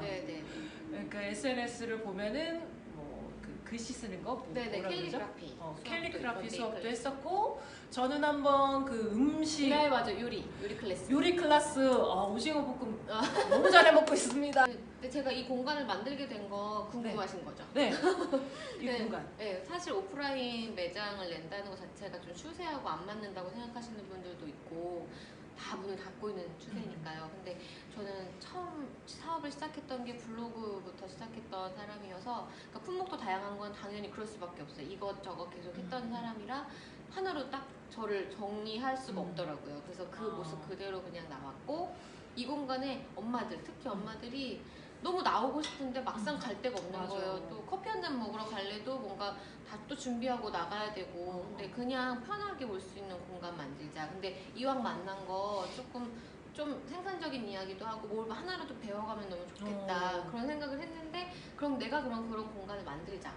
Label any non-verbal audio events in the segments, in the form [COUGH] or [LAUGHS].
네, 네. 그러니까 SNS를 보면은 뭐 그 글씨 쓰는 거 뭐, 네, 네. 뭐라 그러죠? 캘리그라피. 어, 수업도 캘리그라피 있고, 수업도 네이클. 했었고 저는 한번 그 음식 네, 맞아. 요리. 요리 클래스. 요리 클래스 아, 오징어 볶음 아. 너무 잘해 먹고 있습니다. 근데 제가 이 공간을 만들게 된 거 궁금하신 거죠? 네, [LAUGHS] 이 네. 공간. 네, 사실 오프라인 매장을 낸다는 것 자체가 좀 추세하고 안 맞는다고 생각하시는 분들도 있고 다 문을 닫고 있는 추세니까요. 근데 저는 처음 사업을 시작했던 게 블로그부터 시작했던 사람이어서 그러니까 품목도 다양한 건 당연히 그럴 수밖에 없어요. 이것저것 계속 했던 음. 사람이라 하나로 딱 저를 정리할 수가 음. 없더라고요. 그래서 그 아. 모습 그대로 그냥 나왔고 이 공간에 엄마들, 특히 엄마들이 너무 나오고 싶은데 막상 음. 갈 데가 없는 맞아. 거예요. 또 커피 한 잔 먹으러 갈래도 뭔가 다 또 준비하고 나가야 되고 어. 근데 그냥 편하게 올 수 있는 공간 만들자. 근데 이왕 만난 거 조금 좀 생산적인 이야기도 하고 뭘 하나라도 배워가면 너무 좋겠다 어. 그런 생각을 했는데 그럼 내가 그런 그런 공간을 만들자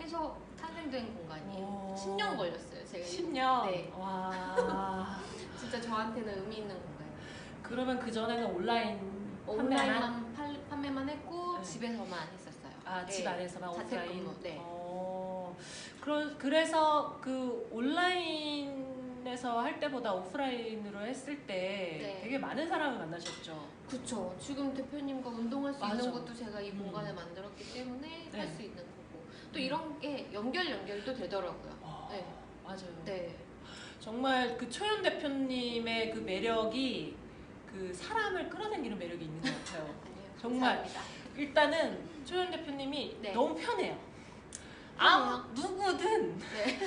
해서 탄생된 공간이에요. 어. 10년 걸렸어요. 제가 이 10년. 네. 와. [LAUGHS] 진짜 저한테는 의미 있는 공간이에요. 그러면 그 전에는 온라인 판매만 판매만 했고 네. 집에서만 했었어요. 아, 집 네. 안에서만 오프라인. 자택근무, 네. 어, 그러, 그래서 그 온라인에서 할 때보다 오프라인으로 했을 때 네. 되게 많은 사람을 만나셨죠. 그쵸. 지금 대표님과 운동할 수 맞아. 있는 것도 제가 이 음. 공간을 만들었기 때문에 네. 할수 있는 거고. 또 음. 이런 게 연결 연결도 되더라고요. 와, 네. 맞아요. 네. 정말 그 초연 대표님의 그 매력이 그 사람을 끌어당기는 매력이 있는 것 같아요. [LAUGHS] 정말. 감사합니다. 일단은 초연 대표님이 네. 너무 편해요. 아 누구든 네.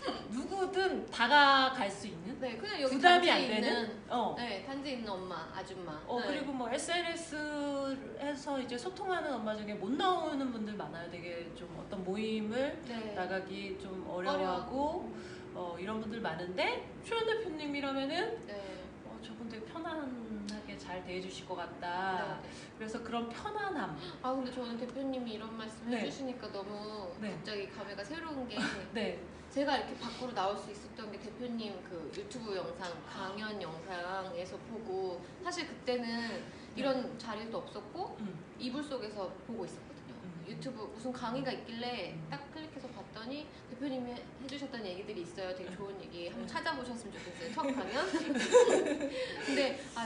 [LAUGHS] 누구든 다가갈 수 있는 네. 그냥 여기 부담이 단지에 안 있는 되는 어. 네, 단지에 있는 엄마, 아줌마. 어 네. 그리고 뭐 SNS에서 이제 소통하는 엄마 중에 못 나오는 분들 많아요. 되게 좀 어떤 모임을 네. 나가기 좀 어려워하고 어, 이런 분들 많은데 초연 대표님이라면은 네. 어, 저분 되게 편안하게 잘 대해주실 것 같다. 네. 그래서 그런 편안함. 아 근데 저는 대표님이 이런 말씀 네. 해주시니까 너무 네. 갑자기 감회가 새로운 게 [LAUGHS] 네. 제가 이렇게 밖으로 나올 수 있었던 게 대표님 그 유튜브 영상 강연 영상에서 보고 사실 그때는 이런 자리도 없었고 음. 이불 속에서 보고 있었거든요. 음. 유튜브 무슨 강의가 있길래 음. 딱 클릭해서 봤더니 대표님이 해주셨던 얘기들이 있어요. 되게 좋은 얘기 한번 네. 찾아보셨으면 좋겠어요. 첫 강연. [LAUGHS]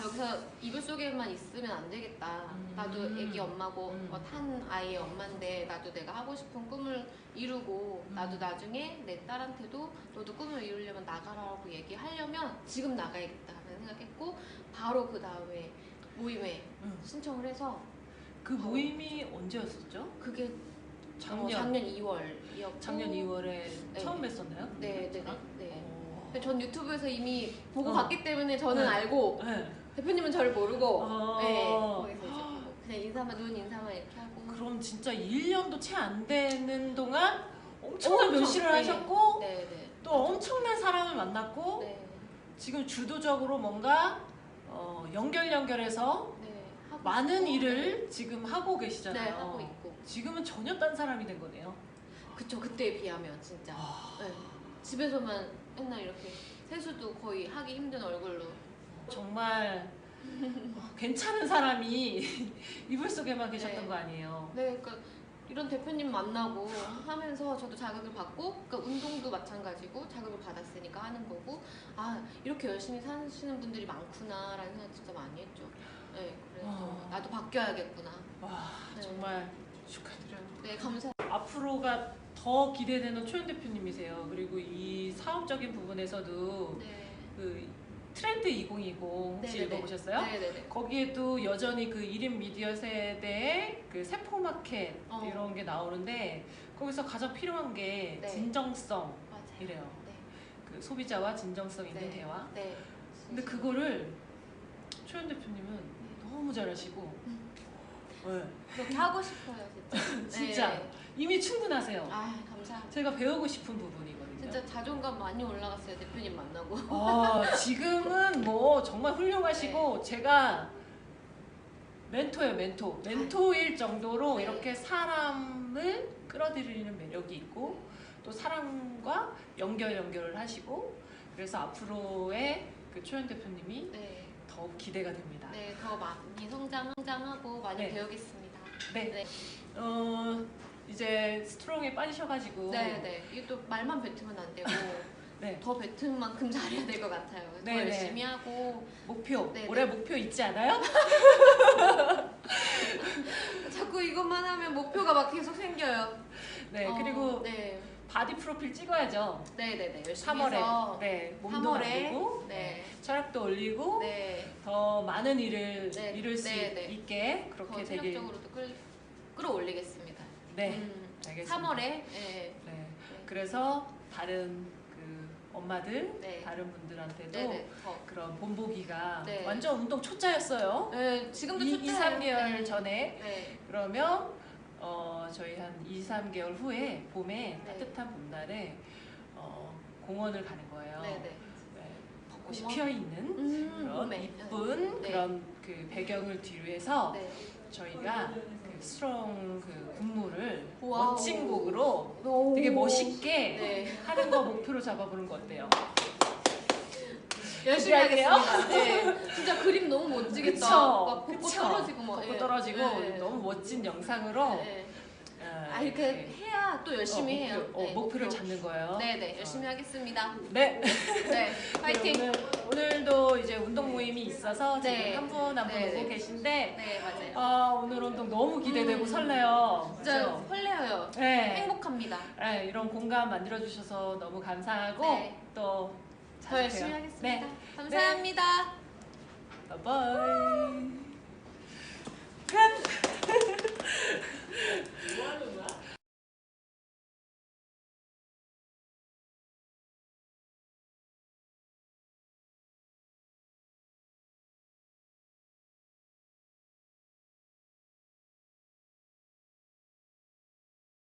여기서 이불 속에만 있으면 안 되겠다. 음. 나도 애기 엄마고 음. 어, 탄 아이의 엄마인데 나도 내가 하고 싶은 꿈을 이루고 음. 나도 나중에 내 딸한테도 너도 꿈을 이루려면 나가라고 얘기하려면 지금 나가야겠다 하는 생각했고 바로 그 다음에 모임에 음. 신청을 해서 그 모임이 언제였었죠? 그게 작년 어, 작년 2월이었고 작년 2월에 네. 처음 뵀었나요? 네, 네, 네. 네. 어. 근데 전 유튜브에서 이미 보고 어. 봤기 때문에 저는 네. 알고 네. 대표님은 저를 모르고 어. 네, 거기서 이제 보고 그냥 인사만 눈 인사만 이렇게 하고 그럼 진짜 1년도 채 안 되는 동안 엄청난 엄청, 변신을 네. 하셨고 네, 네. 또 엄청난 사람을 만났고 네, 지금 주도적으로 뭔가 어, 연결 연결해서 네. 많은 있고, 일을 지금 하고 계시잖아요. 네, 하고 있고 지금은 전혀 딴 사람이 된 거네요. 그쵸 그때에 비하면 진짜 아, 네. 집에서만 맨날 이렇게 세수도 거의 하기 힘든 얼굴로 정말 어, 괜찮은 사람이 [LAUGHS] 이불 속에만 계셨던 네. 거 아니에요. 네, 그러니까 이런 대표님 만나고 하면서 저도 자극을 받고, 그러니까 운동도 마찬가지고 자극을 받았으니까 하는 거고, 아 이렇게 열심히 사시는 분들이 많구나 라는 생각 진짜 많이 했죠. 네, 그래서 와. 나도 바뀌어야겠구나. 와 네. 정말 축하드려요. 네, 감사. 앞으로가 더 기대되는 초연 대표님이세요. 그리고 이 사업적인 부분에서도 네, 그 트렌드 2020 혹시 네네네. 읽어보셨어요? 네, 네, 네. 거기에도 여전히 그 1인 미디어 세대의 그 세포마켓 어. 이런 게 나오는데 거기서 가장 필요한 게 네. 진정성 맞아요. 이래요. 네, 그 소비자와 진정성 있는 네. 대화. 네. 근데 그거를 초연 대표님은 너무 잘하시고 음. 네. 그렇게 하고 싶어요, 진짜. [LAUGHS] 진짜 네. 이미 충분하세요. 아, 감사합니다. 제가 배우고 싶은 부분이거든요. 진짜 자존감 많이 올라갔어요, 대표님 만나고. 아, 지금은 뭐 정말 훌륭하시고 네. 제가 멘토예요, 멘토. 멘토일 정도로 네. 이렇게 사람을 끌어들이는 매력이 있고 또 사람과 연결 연결을 하시고 그래서 앞으로의 그 초연 대표님이 네, 더욱 기대가 됩니다. 네, 더 많이 성장, 성장하고 많이 네. 배우겠습니다. 네. 네. 어, 이제 스트롱에 빠지셔가지고 네, 네. 이게 또 말만 뱉으면 안 되고 [LAUGHS] 네. 더 뱉은 만큼 잘해야 될 것 같아요. 더 네, 네. 열심히 하고 목표 네, 올해 네. 목표 있지 않아요? [LAUGHS] 자꾸 이것만 하면 목표가 막 계속 생겨요. 네 어, 그리고 네, 바디 프로필 찍어야죠. 네, 네, 네. 열심히 3월에 해서 네 몸도 3월에 만들고 네, 철학도 올리고 네. 더 많은 일을 네, 이룰 수 네, 네. 있게 더 그렇게 되길 체력적으로도 끌, 끌어올리겠습니다. 네 음, 알겠습니다. 3월에 네, 네 그래서 다른 그 엄마들 네. 다른 분들한테도 네, 네. 더. 그런 본보기가 네. 완전 운동 초짜였어요. 네, 지금도 2, 2 좋대요. 3개월 네. 전에 네, 그러면 어, 저희 한 2, 3개월 후에 봄에 네. 따뜻한 봄날에 어, 공원을 가는 거예요. 네, 네. 네, 벚꽃이 공원? 피어 있는 음, 그런 봄에. 이쁜 네. 그런 그 배경을 뒤로 해서 네. 저희가 그 스트롱 그 군무를 와우. 멋진 곡으로 오. 되게 멋있게 네. 하는 거 목표로 잡아보는 거 어때요? 열심히 기대할게요. 하겠습니다. 네. [LAUGHS] 진짜 그림 너무 멋지겠다. 그쵸? 막 벚꽃 그쵸? 떨어지고 막. 벚꽃 예. 떨어지고 네. 너무 멋진 영상으로 네. 어, 아 이렇게 해야 또 열심히 어, 해요. 목표, 어, 네, 목표를 목표. 잡는 거예요. 네, 네, 열심히 하겠습니다. 네. 네, 파이팅. 네, 오늘, 오늘도 이제 운동 모임이 있어서 지금 네. 한분 한분 네, 오고 네. 계신데 네, 맞아요. 아 오늘 운동 너무 기대되고 음. 설레요. 진짜 그죠? 설레어요. 네. 행복합니다. 네, 이런 공간 만들어 주셔서 너무 감사하고 네. 또 더 열심히 하겠습니다. 네. 감사합니다. 네. 바이. 편.